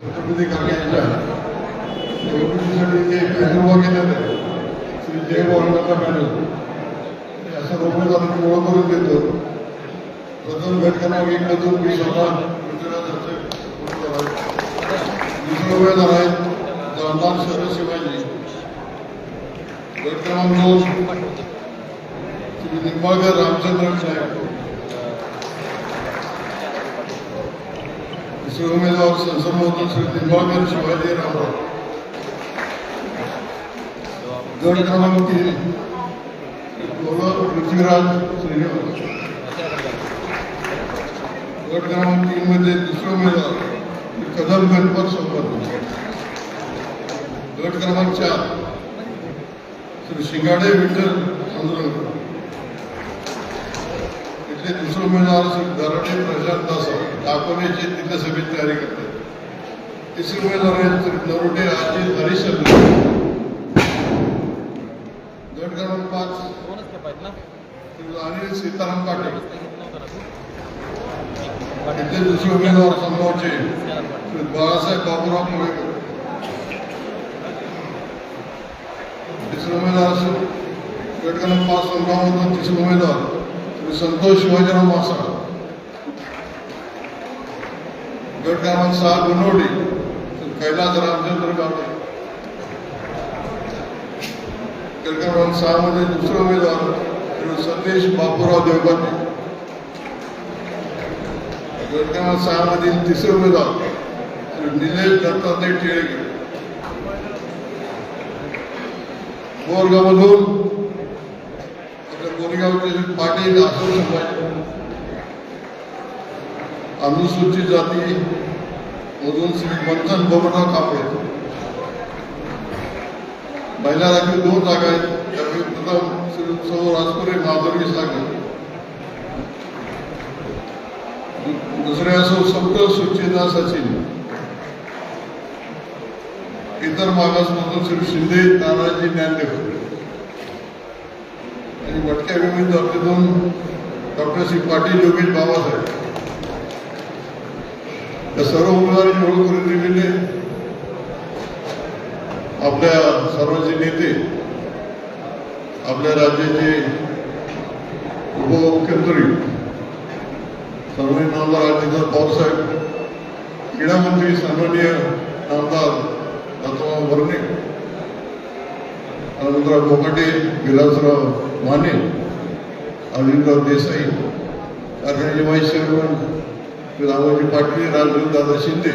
छत्रपती काकांच्या निवडणुकीसाठी जे पॅनल केलेलं आहे श्री जय वाळूंचा पॅनल करून देतो प्रथम एक मी स्वतः उमेदवार आहे. शरद शिवाजी गट क्रमांक दोन श्री निंबाळकर साहेब दुसरे उमेदवार संसद श्री निंबाळकर शिवाजी रामराव गट क्रमांक तीन पृथ्वीराज श्रीनिवास गट क्रमांक तीन मध्ये दुसरे उमेदवार कदम गणपत संपत गट क्रमांक चार श्री शिंगाडे विठ्ठल आंदोलकर इथले दुसरे उमेदवार श्री दराडे प्रशांत दासा दाखवण्याची तिथल्या सभेत तयारी करतात. तिसरे उमेदवार नरोटे आजी हरिश्चंद्र गट क्रमांक पाच. अनिल सीताराम पाटील? इथले दुसरे उमेदवार समोरचे बाळासाहेब बाबूराव मुळेकर तिसरे उमेदवार गट क्रमांक पाच संघामधून तिसरे उमेदवार श्री संतोष शिवाजीराव मासा. गट क्रमांक सहा गुणवडी कैलास रामचंद्र गावडे गट क्रमांक सहा मध्ये दुसरे उमेदवार संदेश बापूराव देवबाने गट क्रमांक सहा मधील तिसरे उमेदवार श्री निलेश दत्तात्रय टिळेकर. बोरगावमधून आपल्या कोरेगावचे पाटील आसू संभाजी अनुसूचित जाती मधून श्री मंथन बबनराव कांबळे महिला राखीव दोन जागा आहेत. त्यापैकी प्रथम श्री सौ राजपुरे माधुरी सागर. दुसऱ्या सौ सप्त सुचिता सचिन. इतर मागासमधून श्री शिंदे तानाजी ज्ञानदेव. आणि भटक्या विविध दोन डॉक्टर श्री पाटील योगेश बाबासाहेब. या सर्व उमेदवारांची ओळख करून दिलेली आहे. आपल्या सर्वांचे नेते आपल्या राज्याचे उपमुख्यमंत्री सर्वांनी आमदार अजित पवारसाहेब क्रीडामंत्री सन्माननीय नामदार दत्तराव भरणे अनंतराव कोकाटे विलासराव माने अरविंदराव देसाई कारखान्याचे व्हाईस चेअरमन रामाजी पाटील राजू दादा शिंदे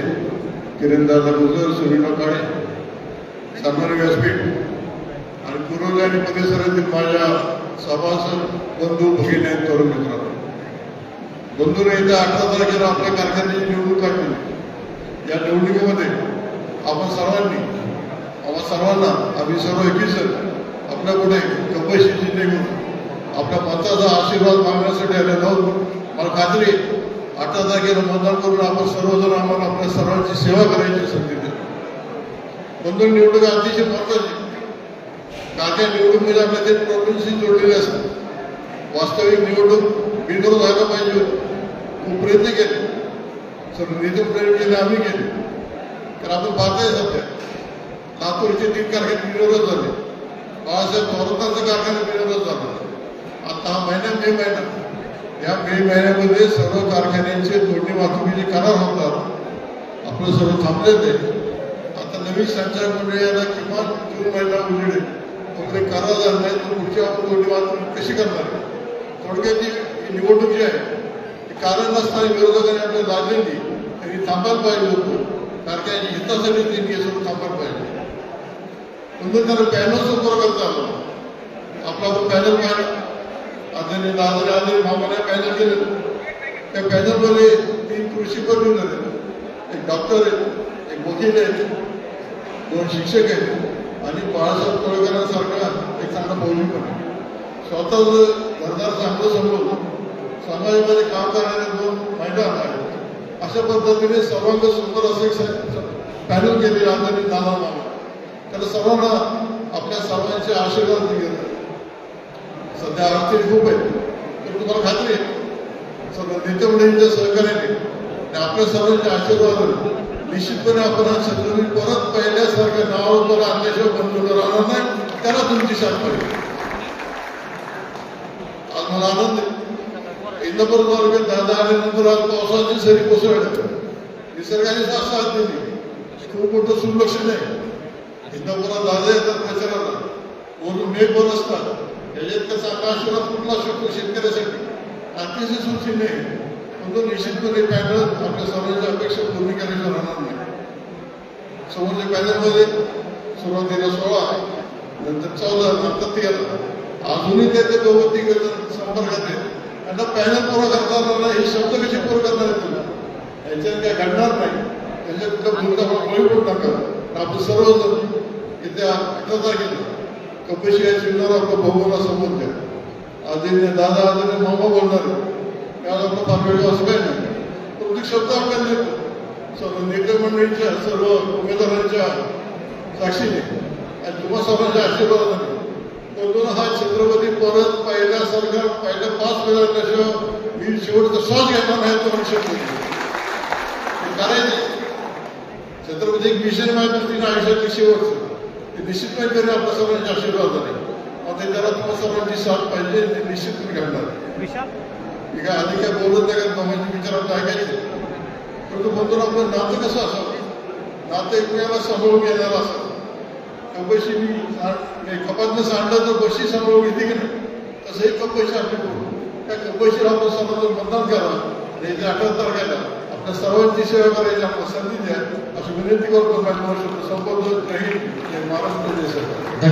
किरणदादा गुजर सुनील काळे सन्मान व्यासपीठ आणि पूर्वज आणि परिसरातील माझ्या सभासद बंधू भगिनी आहेत तरुण मित्रांनो. बंधूने येत्या अठरा तारखेला आपल्या कारखान्याची निवडणूक लागली या निवडणुकीमध्ये आपण सर्वांनी आपण सर्वांना आम्ही सर्व एकवीस आपल्या पुढे कपशीची निघून आपल्या मताचा आशीर्वाद मागण्यासाठी आले नव्हतो मला खात्री आठ जागेवर मतदान करून आपण सर्वजण आम्हाला आपल्या सर्वांची सेवा करायची संधी दिली बंधू निवडणूक अतिशय महत्वाची काय काय निवडणूक आपल्या ते प्रॉब्लेमशी जोडलेले असतात. वास्तविक निवडणूक बिनविरोध व्हायला पाहिजे होती. खूप प्रयत्न केले. सर नेते प्रयत्न केले आम्ही केले. तर आपण पाहताय सध्या. लातूरचे तीन कारखाने बिनविरोध झाले. बाळासाहेब थोरातांचा कारखाना बिनविरोध झाला. आता हा महिना मे महिना. या मे महिन्यामध्ये सर्व कारखान्यांचे तोडणी वाहतुकीचे करार होतात. आपलं सर्व थांबले ते आता नवीन संचालक मंडळी याला किमान जून महिना उजेडे तोपर्यंत करार झाला नाही तर पुढच्या तोडणी वाहतूक कशी करणार? थोडक्यात ही निवडणूक जी आहे ती कारण नसताना विरोधकांनी आपल्याला लादलेली तरी थांबायला पाहिजे होतं. कारखान्याच्या हितासाठी त्यांनी हे सर्व थांबायला पाहिजे. म्हणून त्याला पॅनल सुरू करता आला. आपला आपण पॅनल पाहिला आदरणीय दादर आदरणीय मामाने पॅनल केलं त्या पॅनलमध्ये तीन कृषी कर्मी झाले एक डॉक्टर आहेत एक वकील आहेत दोन शिक्षक आहेत. आणि बाळासाहेब तळकरांसारखा एक चांगला पौली पण आहे. स्वतःच घरदार चांगलं समजून समाजामध्ये काम करणारे दोन महिला आहेत. अशा पद्धतीने सर्वांग सुंदर असं एक पॅनल केले आदरणीय दादा मामा. त्याला सर्वांना आपल्या सर्वांचे आशीर्वाद दिले. सध्या अडचणी खूप आहेत. तर तुम्हाला खात्री आहे. सर्व नेते मंडळींच्या सहकार्याने आणि आपल्या सर्वांच्या आशीर्वादाने निश्चितपणे आपण हा छत्रपती परत पहिल्यासारखं नाव तर आणल्याशिवाय बंद राहणार नाही. त्याला तुमची शांत आज मला आनंद आहे. इंदापूर तालुक्यात दादा आल्यानंतर आज पावसाची सरी कोसळली. निसर्गाने साथ साथ दिली. खूप मोठं सुलक्ष नाही इंदापुरात दादा येतात प्रचाराला. वरून मे पण असतात त्याच्यात कसा कुठला शकतो शेतकऱ्यासाठी अतिशय सुचीन नाही पण तो निश्चितपणे पॅनल आपल्या समाजाच्या अपेक्षा पूर्ण केल्याशिवाय राहणार नाही समोरच्या पॅनलमध्ये सुरुवातीला सोळा नंतर चौदा नंतर तेरा अजूनही त्याचे दोघं तिघ संपर्कात आहेत आता पॅनल पूर्ण करताना नाही हे शब्द कसे पूर्ण करणार आहेत तुला याच्यात काय घडणार नाही त्याच्यात कुठं भूमिका बळी पडू नका आपण सर्वजण येत्या अकरा तारखेला कपशी या चिन्हावर आपलं भगवाना समोर द्या आदरणीय दादा आदरणीय मामा बोलणार आहे. त्याला आपलं फार असं काही नाही. प्रत्येक शब्द आपल्याला देतो. सर्व नेते मंडळींच्या सर्व उमेदवारांच्या साक्षीने. आणि तुम्हा सर्वांच्या आशीर्वादाने. म्हणून हा छत्रपती परत पहिल्यासारखा पहिल्या पाच वेळा त्याशिवाय मी शेवटचा श्वास घेणार नाही तो म्हणू शकतो करायचं छत्रपती एक मिशन माझ्या दृष्टीने आयुष्यातली शेवटचं ते निश्चितपणे करेल आपल्या सर्वांच्या आशीर्वादाने आता त्याला तुम्हा सर्वांची साथ पाहिजे ते निश्चितपणे घडणार मी काय आधी काय बोलत नाही का म्हणजे विचारात ऐकायचं परंतु म्हणतो आपलं नातं कसं असावं? नातं एकमेकाला सांभाळून घेणारं असावं. कपशी मी नाही कपातनं सांडलं तर बशी सांभाळून घेते की नाही? तसंही कपशी आपली करू त्या कपशीला आपण समाजात मतदान करा. आणि येत्या अठरा तारखेला आपल्या सर्वांची सेवा करायची आपल्याला संधी द्या अशी विनंती करतो माझ्या वर्ष संपर्क राहील महाराष्ट्र देशाचा